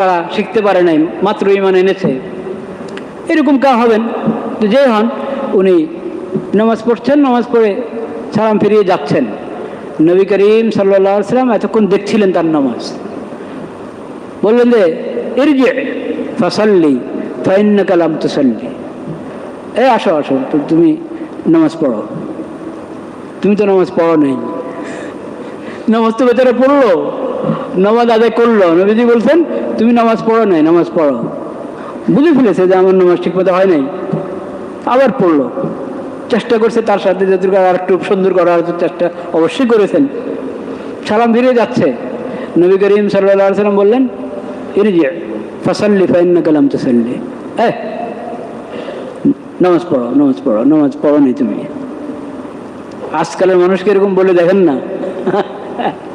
তারা শিখতে পারে নাই, মাত্র ইমান এনেছে। এরকম কার হবেন? যে হন, উনি নামাজ পড়ছেন, নামাজ পড়ে সালাম ফিরিয়ে যাচ্ছেন। নবী করিম সাল্লা সাল্লাম এতক্ষণ দেখছিলেন তার নামাজ। বললেন যে এর যে ফসল্লি ফাইন্য কালাম তুসল্লি এ, আসো আসো তুমি নামাজ পড়ো। তুমি তো নামাজ পড়ো নাই। নামাজ তো ভেতরে পড়ল। নামাজ আদায় করল। নবীজি বলছেন, তুমি নামাজ পড়ো নাই, নামাজ পড়ো। বুঝে ফেলেছে যে আমার নামাজ ঠিক মতো হয় নাই। আবার পড়ল। চেষ্টা করছে তার সাথে যতটুকু আর একটু সুন্দর করার চেষ্টা অবশ্যই করেছেন। সালাম ফিরে যাচ্ছে। নবী করিম সাল্লাহ সাল্লাম বললেন, ইরিজে, ফসল্লি ফাইন কালাম তসল্লি। হ্যাঁ নামাজ পড়ো নামাজ পড়ো নামাজ পড়ো নি তুমি। আজকালের মানুষকে এরকম বলে দেখেন না।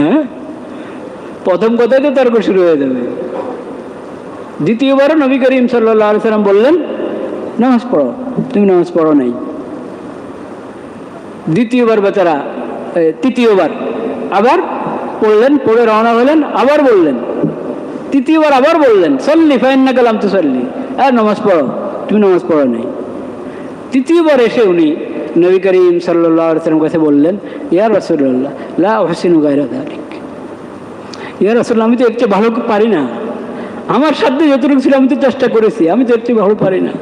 হ্যাঁ? প্রথম কথাই তো তর্ক শুরু হয়ে যাবে। দ্বিতীয়বারও নবী করিম সাল্লাহ সাল্লাম বললেন, নামাজ পড়ো, তুমি নামাজ পড়ো নাই। দ্বিতীয়বার বেচারা তৃতীয়বার আবার পড়লেন, পড়ে রওনা হলেন, আবার বললেন। তৃতীয়বার আবার বললেন, সল্লি ফাইন না গেলাম তো সল্লি আর নামাজ পড়ো, তুমি নামাজ পড়ো নাই। তৃতীয়বার এসে উনি নবী করিম সাল্লাহ সাল্লাম কাছে বললেন, ইয়া রসুল্লাহ লা হোসেন গায়রা দালিক আসলে আমি তো এর চেয়ে ভালো পারি না। আমার সাধ্য যতটুকু ছিল আমি তো চেষ্টা করেছি, আমি তো এর চেয়ে ভালো পারি না।